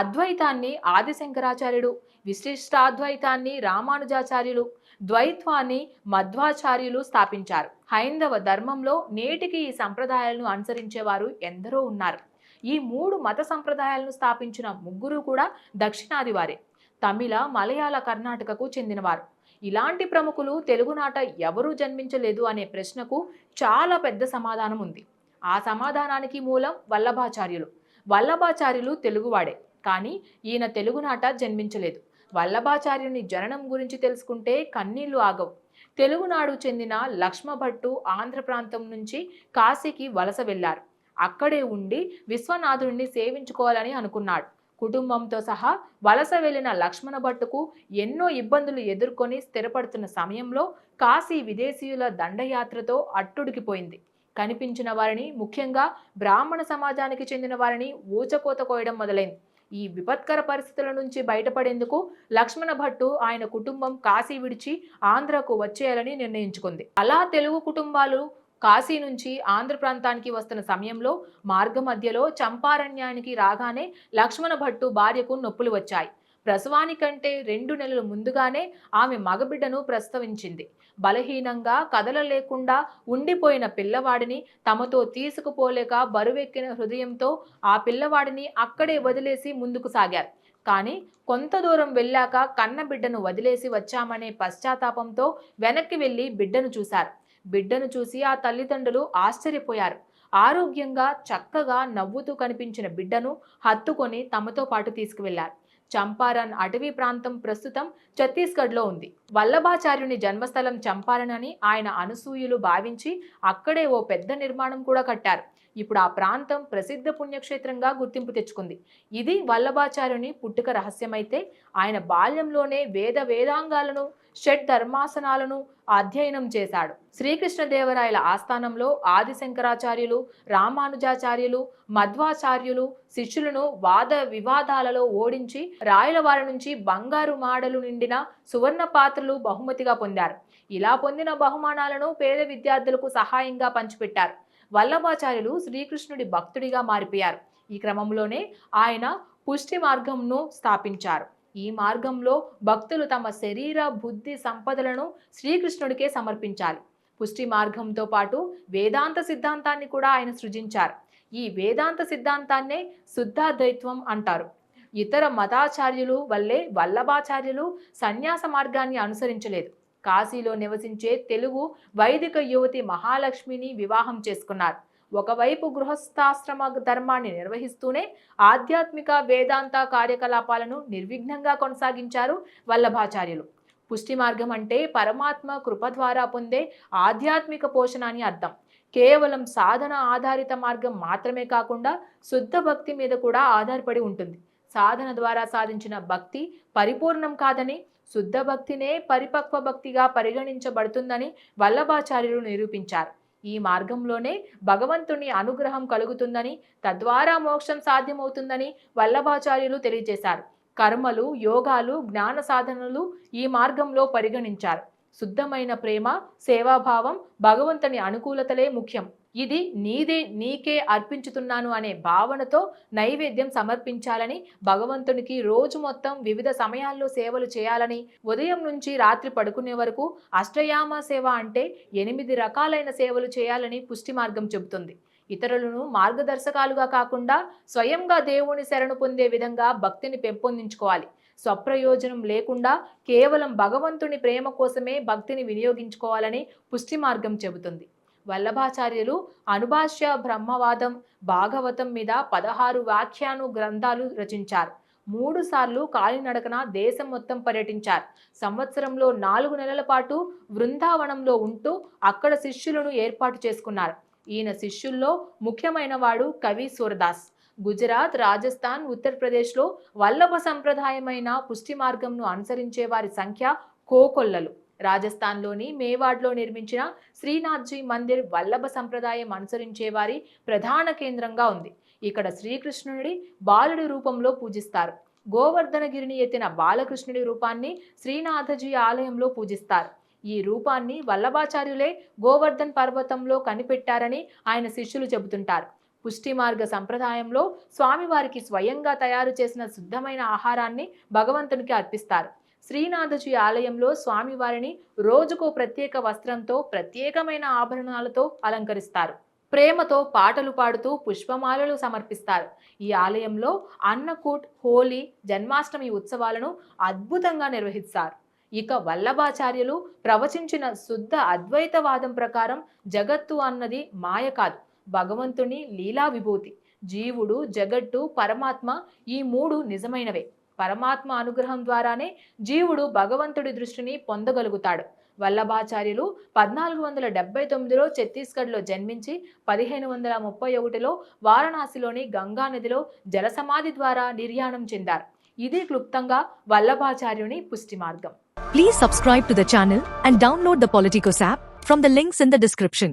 అద్వైతాన్ని ఆదిశంకరాచార్యుడు విశిష్టాద్వైతాన్ని రామానుజాచార్యులు ద్వైత్వాన్ని మధ్వాచార్యులు స్థాపించారు. హైందవ ధర్మంలో నేటికి ఈ సంప్రదాయాలను అనుసరించేవారు ఎందరో ఉన్నారు. ఈ మూడు మత సంప్రదాయాలను స్థాపించిన ముగ్గురు కూడా దక్షిణాది వారే. తమిళ మలయాళ కర్ణాటకకు చెందినవారు. ఇలాంటి ప్రముఖులు తెలుగునాట ఎవరూ జన్మించలేదు అనే ప్రశ్నకు చాలా పెద్ద సమాధానం ఉంది. ఆ సమాధానానికి మూలం వల్లభాచార్యులు. వల్లభాచార్యులు తెలుగువాడే. కానీ ఈయన తెలుగునాట జన్మించలేదు. వల్లభాచార్యుని జననం గురించి తెలుసుకుంటే కన్నీళ్ళు ఆగవు. తెలుగునాడు చెందిన లక్ష్మభట్టు ఆంధ్ర ప్రాంతం నుంచి కాశీకి వలస వెళ్ళారు. అక్కడే ఉండి విశ్వనాథుడిని సేవించుకోవాలని అనుకున్నాడు. కుటుంబంతో సహా వలస వెళ్ళిన లక్ష్మణ భట్టుకు ఎన్నో ఇబ్బందులు ఎదుర్కొని స్థిరపడుతున్న సమయంలో కాశీ విదేశీయుల దండయాత్రతో అట్టుడికిపోయింది. కనిపించిన వారిని ముఖ్యంగా బ్రాహ్మణ సమాజానికి చెందిన వారిని ఊచకోత కోయడం మొదలైంది. ఈ విపత్కర పరిస్థితుల నుంచి బయటపడేందుకు లక్ష్మణ భట్టు ఆయన కుటుంబం కాశీ విడిచి ఆంధ్రకు వచ్చేయాలని నిర్ణయించుకుంది. అలా తెలుగు కుటుంబాలు కాశీ నుంచి ఆంధ్ర ప్రాంతానికి వస్తున్న సమయంలో మార్గ మధ్యలో చంపారణ్యానికి రాగానే లక్ష్మణ భట్టు భార్యకు నొప్పులు వచ్చాయి. ప్రసవానికంటే రెండు నెలలు ముందుగానే ఆమె మగబిడ్డను ప్రసవించింది. బలహీనంగా కదలలేకుండా ఉండిపోయిన పిల్లవాడిని తమతో తీసుకుపోలేక బరువెక్కిన హృదయంతో ఆ పిల్లవాడిని అక్కడే వదిలేసి ముందుకు సాగారు. కానీ కొంత దూరం వెళ్ళాక కన్న బిడ్డను వదిలేసి వచ్చామనే పశ్చాత్తాపంతో వెనక్కి వెళ్ళి బిడ్డను చూశారు. బిడ్డను చూసి ఆ తల్లిదండ్రులు ఆశ్చర్యపోయారు. ఆరోగ్యంగా చక్కగా నవ్వుతూ కనిపించిన బిడ్డను హత్తుకొని తమతో పాటు తీసుకువెళ్ళారు చంపారన్ అటవీ ప్రాంతం ప్రస్తుతం ఛత్తీస్గఢ్లో ఉంది. వల్లభాచార్యుని జన్మస్థలం చంపారన్ అని ఆయన అనసూయులు భావించి అక్కడే ఓ పెద్ద నిర్మాణం కూడా కట్టారు. ఇప్పుడు ఆ ప్రాంతం ప్రసిద్ధ పుణ్యక్షేత్రంగా గుర్తింపు తెచ్చుకుంది. ఇది వల్లభాచార్యుని పుట్టుక రహస్యమైతే ఆయన బాల్యంలోనే వేద వేదాంగాలను షడ్ ధర్మాసనాలను అధ్యయనం చేశాడు. శ్రీకృష్ణదేవరాయల ఆస్థానంలో ఆదిశంకరాచార్యులు రామానుజాచార్యులు మధ్వాచార్యులు శిష్యులను వాద వివాదాలలో ఓడించి రాయల వారి నుంచి బంగారు మాడలు నిండిన సువర్ణ పాత్రలు బహుమతిగా పొందారు. ఇలా పొందిన బహుమానాలను పేద విద్యార్థులకు సహాయంగా పంచిపెట్టారు. వల్లభాచార్యులు శ్రీకృష్ణుడి భక్తుడిగా మారిపోయారు. ఈ క్రమంలోనే ఆయన పుష్టి మార్గంను స్థాపించారు. ఈ మార్గంలో భక్తులు తమ శరీర బుద్ధి సంపదలను శ్రీకృష్ణుడికే సమర్పించాలి. పుష్టి మార్గంతో పాటు వేదాంత సిద్ధాంతాన్ని కూడా ఆయన సృజించారు. ఈ వేదాంత సిద్ధాంతాన్నే శుద్ధాద్వైత్వం అంటారు. ఇతర మతాచార్యులు వల్లే వల్లభాచార్యులు సన్యాస మార్గాన్ని అనుసరించలేదు. కాశీలో నివసించే తెలుగు వైదిక యువతి మహాలక్ష్మిని వివాహం చేసుకున్నారు. ఒకవైపు గృహస్థాశ్రమ ధర్మాన్ని నిర్వహిస్తూనే ఆధ్యాత్మిక వేదాంత కార్యకలాపాలను నిర్విఘ్నంగా కొనసాగించారు వల్లభాచార్యులు. పుష్టి మార్గం అంటే పరమాత్మ కృప ద్వారా పొందే ఆధ్యాత్మిక పోషణ అని అర్థం. కేవలం సాధన ఆధారిత మార్గం మాత్రమే కాకుండా శుద్ధ భక్తి మీద కూడా ఆధారపడి ఉంటుంది. సాధన ద్వారా సాధించిన భక్తి పరిపూర్ణం కాదని శుద్ధ భక్తినే పరిపక్వ భక్తిగా పరిగణించబడుతుందని వల్లభాచార్యులు నిరూపించారు. ఈ మార్గంలోనే భగవంతుని అనుగ్రహం కలుగుతుందని తద్వారా మోక్షం సాధ్యమవుతుందని వల్లభాచార్యులు తెలియజేశారు. కర్మలు యోగాలు జ్ఞాన సాధనలు ఈ మార్గంలో పరిగణించారు. శుద్ధమైన ప్రేమ సేవాభావం భగవంతుని అనుకూలతలే ముఖ్యం. ఇది నీదే నీకే అర్పించుతున్నాను అనే భావనతో నైవేద్యం సమర్పించాలని భగవంతునికి రోజు మొత్తం వివిధ సమయాల్లో సేవలు చేయాలని ఉదయం నుంచి రాత్రి పడుకునే వరకు అష్టయామ సేవ అంటే ఎనిమిది రకాలైన సేవలు చేయాలని పుష్టి మార్గం చెబుతుంది. ఇతరులను మార్గదర్శకాలుగా కాకుండా స్వయంగా దేవుని శరణు పొందే విధంగా భక్తిని పెంపొందించుకోవాలి. స్వప్రయోజనం లేకుండా కేవలం భగవంతుని ప్రేమ కోసమే భక్తిని వినియోగించుకోవాలని పుష్టి మార్గం చెబుతుంది. వల్లభాచార్యులు అనుభాష్య బ్రహ్మవాదం భాగవతం మీద పదహారు వ్యాఖ్యాను గ్రంథాలు రచించారు. మూడు సార్లు కాలినడకన దేశం మొత్తం పర్యటించారు. సంవత్సరంలో నాలుగు నెలల పాటు బృందావనంలో ఉంటూ అక్కడ శిష్యులను ఏర్పాటు చేసుకున్నారు. ఈయన శిష్యుల్లో ముఖ్యమైన వాడు కవి సూరదాస్. గుజరాత్ రాజస్థాన్ ఉత్తరప్రదేశ్లో వల్లభ సంప్రదాయమైన పుష్టి మార్గంను అనుసరించే వారి సంఖ్య కోకొల్లలు. రాజస్థాన్లోని మేవాడ్లో నిర్మించిన శ్రీనాథ్జీ మందిర్ వల్లభ సంప్రదాయం అనుసరించే వారి ప్రధాన కేంద్రంగా ఉంది. ఇక్కడ శ్రీకృష్ణుడి బాలుడి రూపంలో పూజిస్తారు. గోవర్ధనగిరిని ఎత్తిన బాలకృష్ణుడి రూపాన్ని శ్రీనాథజీ ఆలయంలో పూజిస్తారు. ఈ రూపాన్ని వల్లభాచార్యులే గోవర్ధన్ పర్వతంలో కనిపెట్టారని ఆయన శిష్యులు చెబుతుంటారు. పుష్టి మార్గ సంప్రదాయంలో స్వామివారికి స్వయంగా తయారు చేసిన శుద్ధమైన ఆహారాన్ని భగవంతునికి అర్పిస్తారు. శ్రీనాథజీ ఆలయంలో స్వామివారిని రోజుకో ప్రత్యేక వస్త్రంతో ప్రత్యేకమైన ఆభరణాలతో అలంకరిస్తారు. ప్రేమతో పాటలు పాడుతూ పుష్పమాలలు సమర్పిస్తారు. ఈ ఆలయంలో అన్నకూట్ హోలీ జన్మాష్టమి ఉత్సవాలను అద్భుతంగా నిర్వహిస్తారు. ఇక వల్లభాచార్యులు ప్రవచించిన శుద్ధ అద్వైతవాదం ప్రకారం జగత్తు అన్నది మాయ కాదు. భగవంతుని లీలా విభూతి. జీవుడు జగట్టు పరమాత్మ ఈ మూడు నిజమైనవే. పరమాత్మ అనుగ్రహం ద్వారానే జీవుడు భగవంతుడి దృష్టిని పొందగలుగుతాడు. వల్లభాచార్యులు పద్నాలుగు వందల డెబ్బై తొమ్మిదిలో ఛత్తీస్గఢ్లో జన్మించి పదిహేను వందల ముప్పై ఒకటిలో వారణాసిలోని గంగా నదిలో జలసమాధి ద్వారా నిర్యాణం చెందారు. ఇది క్లుప్తంగా వల్లభాచార్యుని పుష్టి మార్గం please subscribe to the channel and download the Politicos app from the links in the description